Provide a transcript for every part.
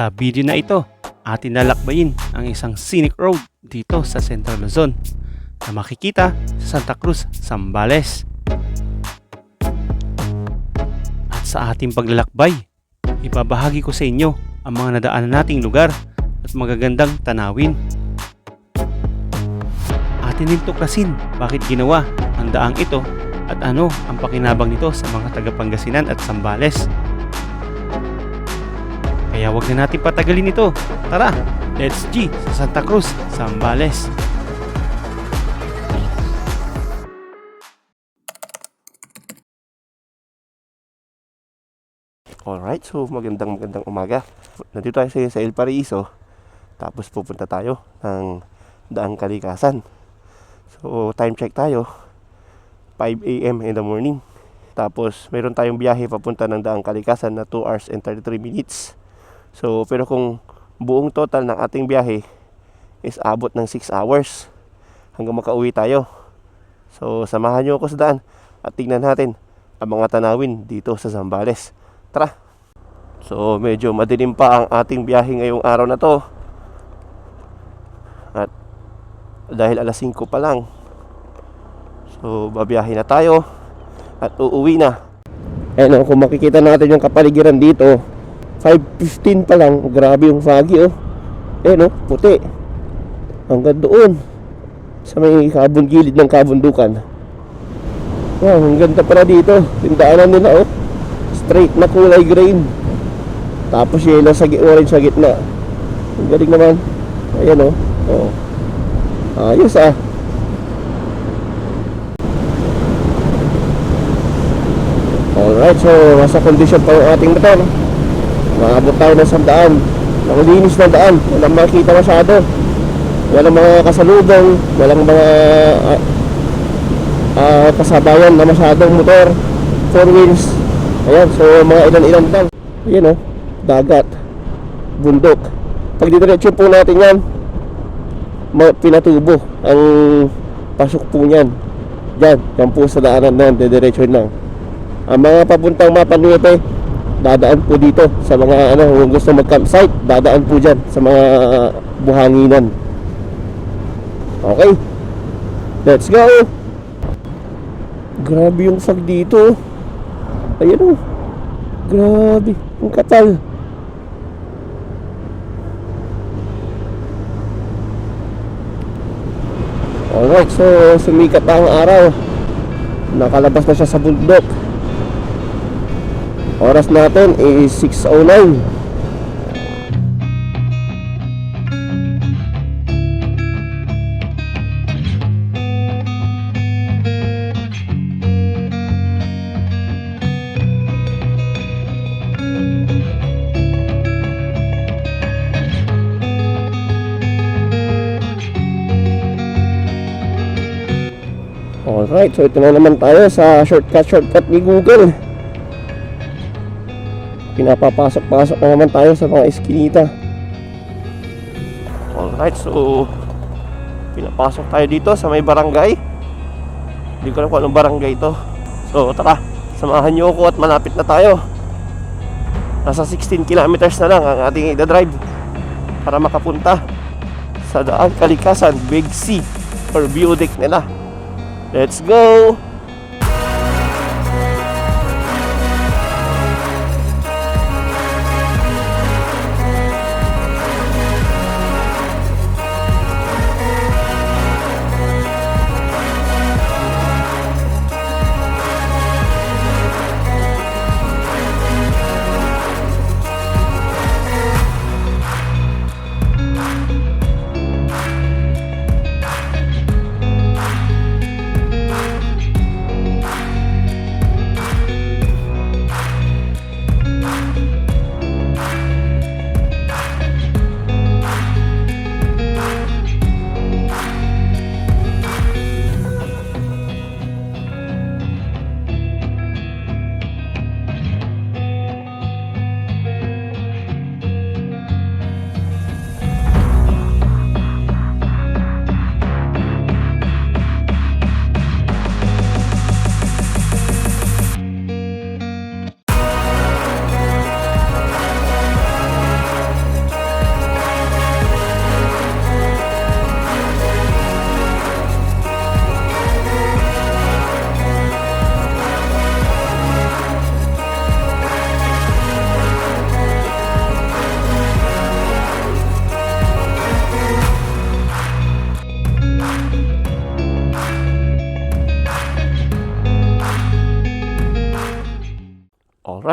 Sa video na ito, atin lalakbayin ang isang scenic road dito sa Central Luzon na makikita sa Santa Cruz, Zambales. At sa ating paglalakbay, ibabahagi ko sa inyo ang mga nadaanan nating lugar at magagandang tanawin. Atin din tuklasin bakit ginawa ang daang ito at ano ang pakinabang nito sa mga taga Pangasinan at Zambales. Kaya wag na natin patagalin ito. Tara, let's G sa Santa Cruz, Zambales. Alright, so magandang magandang umaga. Nandito tayo sa, sa El Paraiso. Tapos pupunta tayo ng Daang Kalikasan. So, time check tayo. 5 a.m. in the morning. Tapos, meron tayong biyahe papunta ng Daang Kalikasan na 2 hours and 33 minutes. So, pero kung buong total ng ating biyahe is abot ng 6 hours hanggang makauwi tayo. So, samahan nyo ako sa daan at tingnan natin ang mga tanawin dito sa Zambales. Tara! So, medyo madilim pa ang ating biyahe ngayong araw na to. At dahil alas 5 pa lang, so babiyahe na tayo at uuwi na. Ayun, oh, kung makikita natin yung kapaligiran dito, 5.15 pa lang, grabe yung foggy oh. Ayun oh, puti. Hanggang doon, sa may kabon gilid ng kabundukan. Wow, ang ganda pala dito. Tindaanan nila oh straight na kulay green. Tapos yellow sa orange sa gitna. Ang galing naman. Ayan oh. Oh. Ayos ah. Alright, so nasa condition pa yung ating motor. Maabot tayo ng sandaan. Nakulinis ng daan. Walang makita masyado. Walang mga kasalubong. Walang mga ah, ah, kasabayan na masyadong motor. Four wheels. Ayan, so mga ilan-ilan lang. Ayan o, dagat, bundok. Pag didiretso po natin yan, pinatubo ang pasok po niyan. Diyan, yan po sa daanan na yan, didiretso lang. Ang mga papuntang Mapanuete, dadaan po dito sa mga ano, kung gusto mag-campsite, dadaan po dyan sa mga buhanginan. Okay, let's go! Grabe yung fog dito. Ayan o. Grabe. Ang katal. Alright, so sumikat na ang araw. Nakalabas na siya sa bundok. Oras natin is 6.09. Alright, so ito na naman tayo sa shortcut shortcut ni Google. Pinapapasok-pasok na naman tayo sa mga eskinita. Alright, so pinapasok tayo dito sa may barangay. Hindi ko alam kung anong barangay ito. So tara, samahan niyo ako at malapit na tayo. Nasa 16 kilometers na lang ang ating ida-drive para makapunta sa daan kalikasan, Big C or deck nila. Let's go!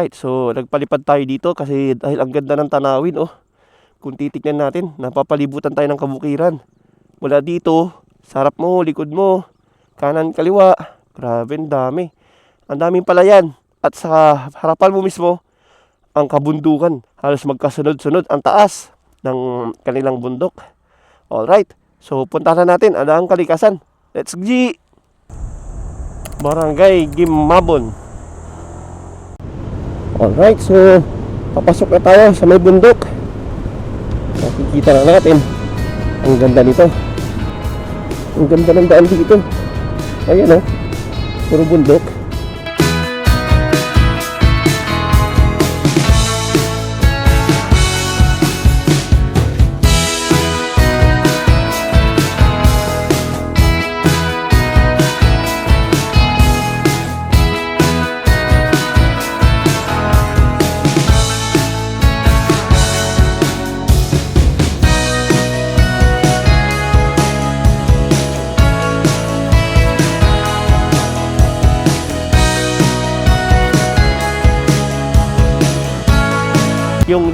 Alright, so nagpalipad tayo dito kasi dahil ang ganda ng tanawin, oh. Kung titignan natin, napapalibutan tayo ng kabukiran. Mula dito, sarap mo, likod mo, kanan, kaliwa. Grabe, ang dami. Ang daming palayan. At sa harapan mo mismo, ang kabundukan. Halos magkasunod-sunod ang taas ng kanilang bundok. Alright, so punta na natin. Ano ang kalikasan? Let's G! Barangay Gimabon. Alright, so papasok na tayo sa may bundok. Makikita na natin ang ganda nito. Ang ganda ng daan dito. Ayan oh, puro bundok.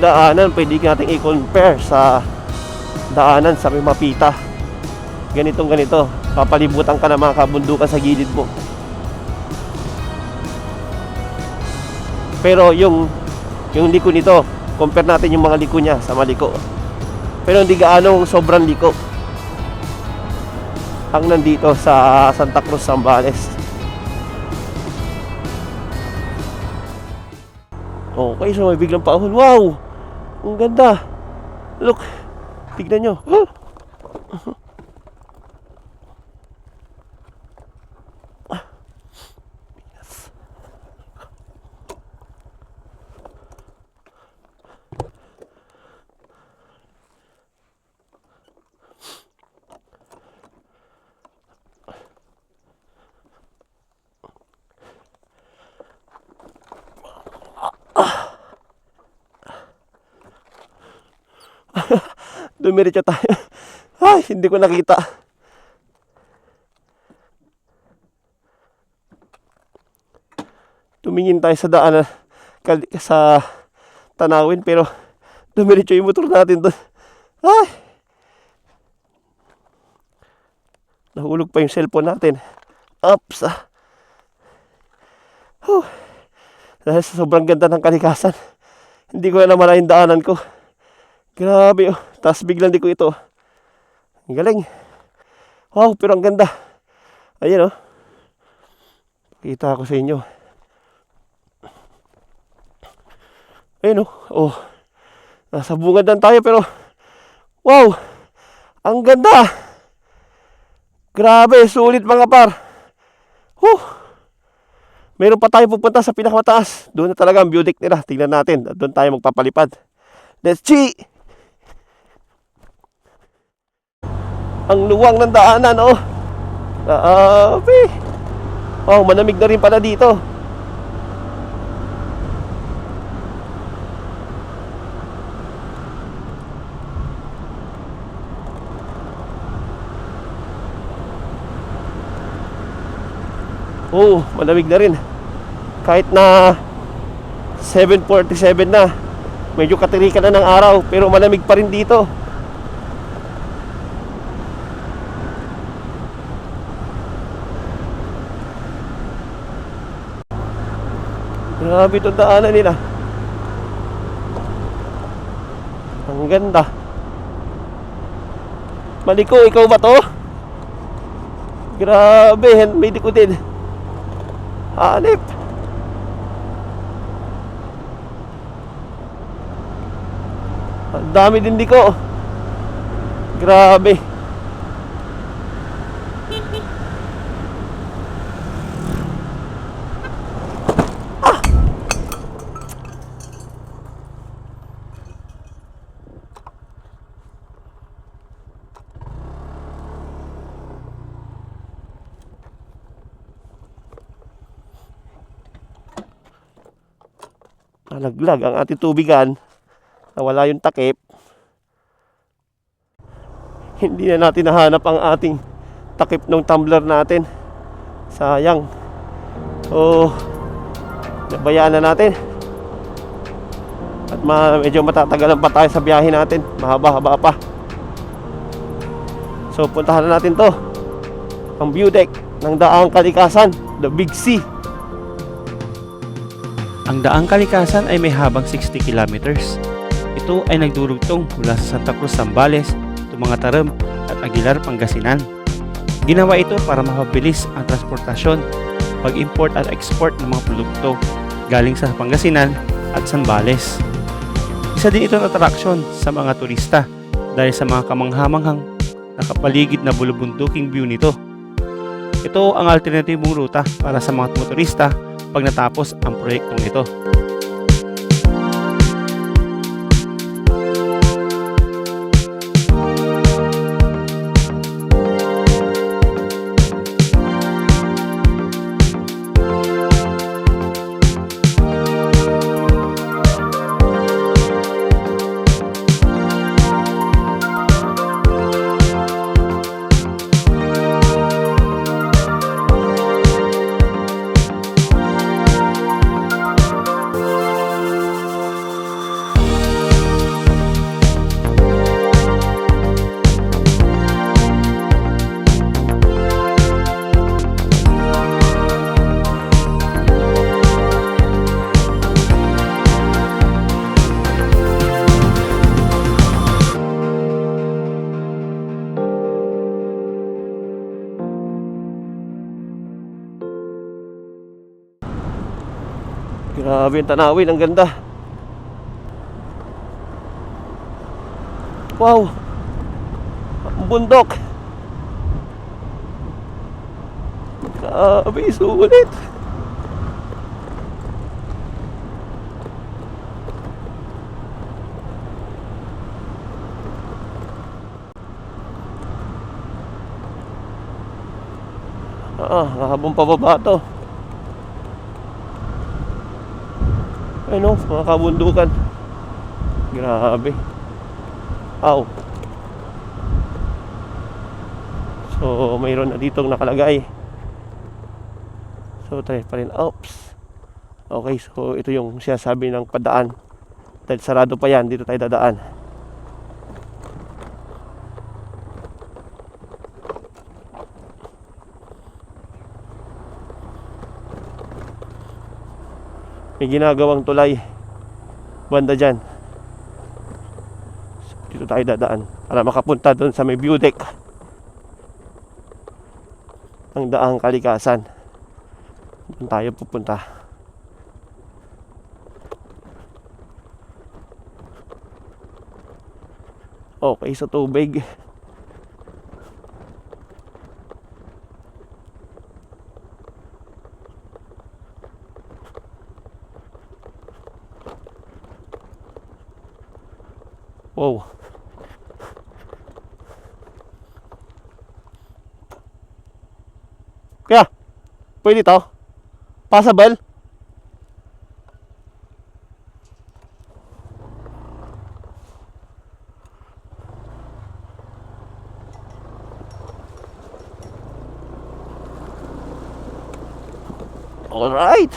Daanan, pwede natin i-compare sa daanan sa may mapita. Ganitong ganito. Papalibutan ka ng mga kabundukan sa gilid mo. Pero yung yung liko nito, compare natin yung mga liko niya sa maliko. Pero hindi gaano sobrang liko. Ang nandito sa Santa Cruz, Zambales. Okay, so may biglang paahon. Wow! Ang ganda. Look. Tignan nyo. Huh? Dumiretso tayo. Ay, hindi ko nakita. Tumingin tayo sa daan sa tanawin pero dumiretso yung motor natin doon. Ay! Nahulog pa yung cellphone natin. Ups! Ah. Huh. Dahil sa sobrang ganda ng kalikasan, hindi ko na namala yung daanan ko. Grabe oh. Tapos biglang di ko ito. Ang galing. Wow, pero ang ganda. Ayan oh. Kita ko sa inyo. Ayun oh. Oh. Nasa bungad lang tayo pero wow. Ang ganda. Grabe, sulit mga par. Huh. Meron pa tayo pupunta sa pinakamataas. Doon na talaga ang view deck nila. Tingnan natin. At Doon tayo magpapalipad. Let's see. Ang luwang ng daanan, oh. Grabe. Oh, manamig na rin pala dito. Oh, malamig na rin. Kahit na 7.47 na. Medyo katirikan na ng araw, pero malamig pa rin dito. Grabe itong daanan nila. Ang ganda. Maliko, ikaw ba to? Grabe, may liko din. Hanip. Ang dami din diko. Grabe. Nalaglag ang ating tubigan nawala yung takip hindi na natin nahanap ang ating takip ng tumbler natin sayang so nabayaan na natin ma medyo matatagalan pa tayo sa biyahe natin. Mahaba-haba pa. So puntahan na natin to. Ang view deck ng Daang Kalikasan, the Big C. Ang daang kalikasan ay may habang 60 kilometers. Ito ay nagdurugtong mula sa Santa Cruz, Zambales, Tumangatarem at Aguilar, Pangasinan. Ginawa ito para mapabilis ang transportasyon, pag-import at export ng mga produkto galing sa Pangasinan at Zambales. Isa din itong atraksyon sa mga turista dahil sa mga kamanghamanghang nakapaligid na bulubunduking view nito. Ito ang alternatibong ruta para sa mga motorista pag natapos ang proyektong ito. Grabe yung tanawin, ang ganda. Wow! Ang bundok! Grabe, sulit! Ah, habang pababa to. Ano, mga kabundukan. Grabe. Aw. So, mayroon na ditong nakalagay. So, try pa rin. Oops. Okay, so ito yung sinasabi ng padaan. Dahil sarado pa yan, dito tayo dadaan. May ginagawang tulay. Banda dyan. So, dito tayo dadaan para makapunta doon sa may view deck ng daang kalikasan. Doon tayo pupunta. Okay sa tubig Wow. Kaya, pwede to? Passable? Alright.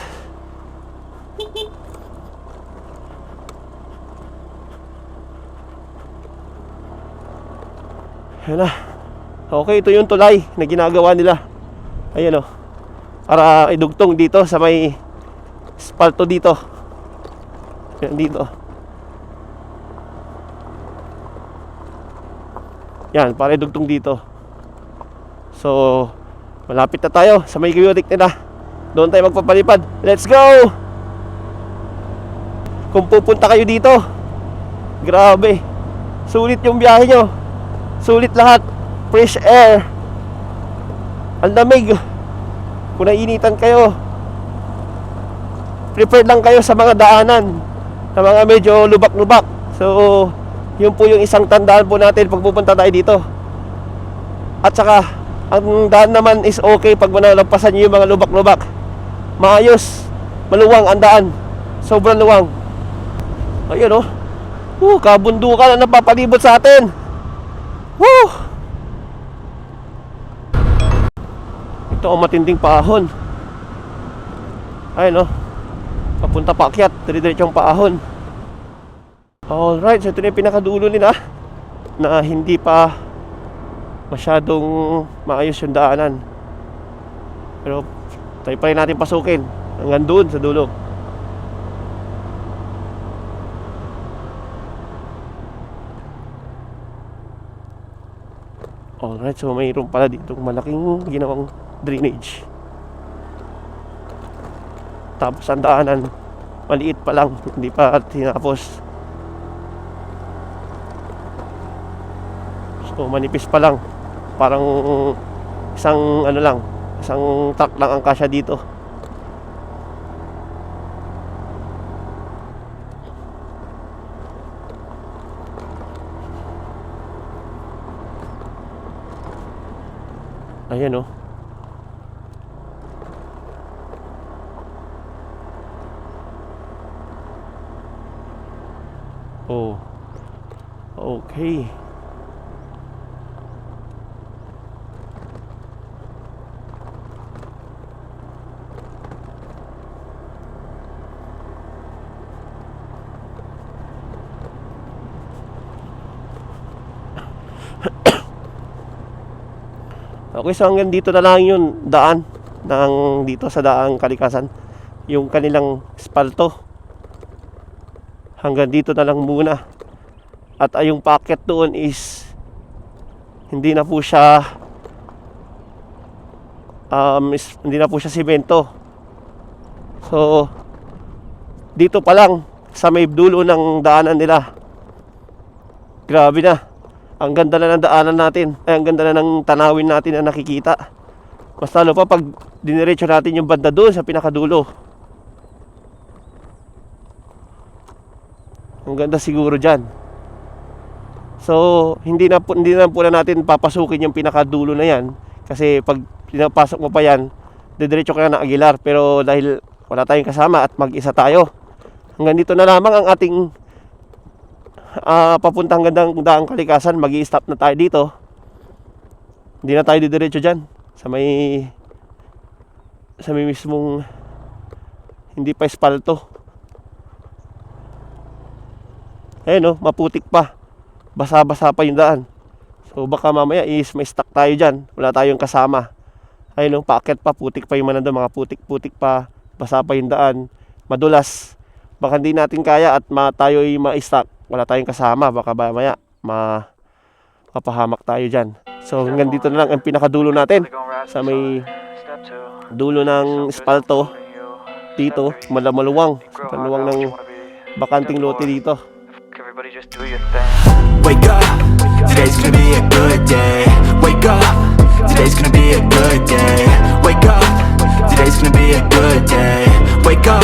Ayan na. Okay, ito yung tulay na ginagawa nila. Ayan o. Para idugtong dito sa may spalto dito. Ayan dito. Yan, para idugtong dito. So, malapit na tayo sa may guyudik nila. Doon tayo magpapalipad. Let's go! Kung pupunta kayo dito, grabe. Sulit yung biyahe nyo. Sulit lahat. Fresh air. Ang lamig. Kung nainitan kayo, prepared lang kayo sa mga daanan. Sa mga medyo lubak-lubak. So, yun po yung isang tandaan po natin pag pupunta tayo dito. At saka, ang daan naman is okay pag manalagpasan nyo yung mga lubak-lubak. Maayos. Maluwang ang daan. Sobrang luwang. Ayun oh. Uh, kabundukan ang napapalibot sa atin. Woo! Ito ang matinding paahon. Ayun oh. Papunta paakyat, dire-diretsong paahon. Alright, so ito na yung pinakadulo nila na hindi pa masyadong maayos yung daanan. Pero tayo pa rin natin pasukin hanggang doon sa dulo. Alright, so mayroon pala ditong malaking ginawang drainage. Tapos ang daanan, maliit pa lang, hindi pa tinapos. So manipis pa lang. Parang isang ano lang, isang truck lang ang kasya dito. Ayan oh. Oh. Okay. Okay, so hanggang dito na lang yung daan ng dito sa daang kalikasan. Yung kanilang espalto. Hanggang dito na lang muna. At yung packet doon is hindi na po siya um, is, hindi na po siya simento. So dito pa lang sa may dulo ng daanan nila. Grabe na. Ang ganda na ng daanan natin. Ay, ang ganda na ng tanawin natin na nakikita. Mas lalo pa pag diniretso natin yung banda doon sa pinakadulo. Ang ganda siguro dyan. So, hindi na po, hindi na po na natin papasukin yung pinakadulo na yan. Kasi pag pinapasok mo pa yan, didiretso ka na ng Aguilar. Pero dahil wala tayong kasama at mag-isa tayo, hanggang dito na lamang ang ating ah papuntang gandang daang kalikasan, mag stop na tayo dito. Hindi na tayo didiretso dyan. Sa may sa may mismong hindi pa espalto. Ayun oh, maputik pa. Basa-basa pa yung daan. So baka mamaya is may stuck tayo dyan. Wala tayong kasama. Ayun oh, paakyat pa, putik pa yung manando, mga putik-putik pa. Basa pa yung daan. Madulas. Baka hindi natin kaya at ma tayo ay ma-stuck. Wala tayong kasama. Baka mamaya ma mapahamak tayo dyan. So hanggang dito na lang ang pinakadulo natin. Sa may dulo ng espalto dito, malamaluwang. Maluwang ng bakanting lote dito. Wake up, today's gonna be a good day. Wake up, today's gonna be a good day. Wake up, today's gonna be a good day. Wake up,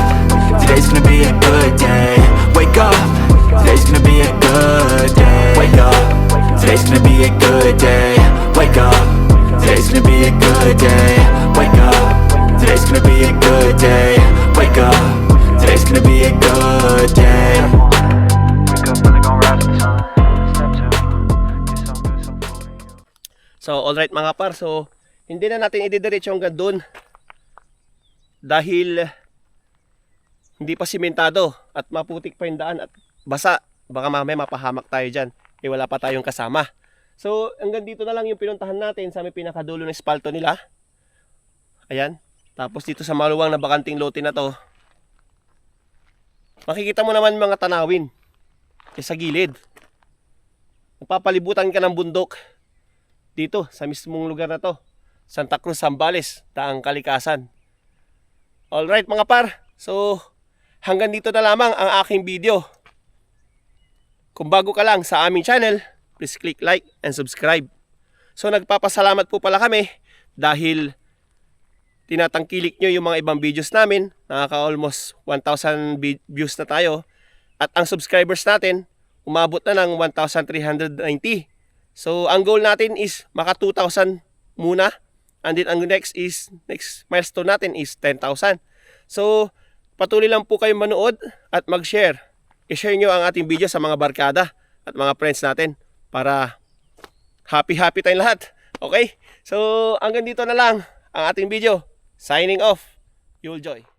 Today's gonna be a good day. Wake up. Today's gonna be a good day. Wake up. Today's gonna be a good day. Wake up. Today's gonna be a good day. Wake up. Today's gonna be a good day. Wake up. Today's gonna be a good day. Wake up when they gon' rise the sun. Step two, get some good, some food in you. So, alright mga par. So, hindi na natin ididiretso hanggang doon. Dahil hindi pa simentado at maputik pa yung daan at basa. Baka mamaya mapahamak tayo dyan. Eh, wala pa tayong kasama. So, hanggang dito na lang yung pinuntahan natin sa may pinakadulo ng espalto nila. Ayan. Tapos dito sa maluwang na bakanting lote na to, makikita mo naman mga tanawin. Eh, sa gilid. Napapalibutan ka ng bundok dito sa mismong lugar na to. Santa Cruz, Zambales, Daang Kalikasan. Alright mga par, so hanggang dito na lamang ang aking video. Kung bago ka lang sa aming channel, please click like and subscribe. So nagpapasalamat po pala kami dahil tinatangkilik nyo yung mga ibang videos namin. Nakaka-almost 1,000 vi- views na tayo. At ang subscribers natin, umabot na ng 1,390. So ang goal natin is maka 2,000 muna. And then ang next is, next milestone natin is 10,000. So patuloy lang po kayong manood at mag-share. I-share nyo ang ating video sa mga barkada at mga friends natin para happy-happy tayong lahat. Okay? So, hanggang dito na lang ang ating video. Signing off. You'll joy.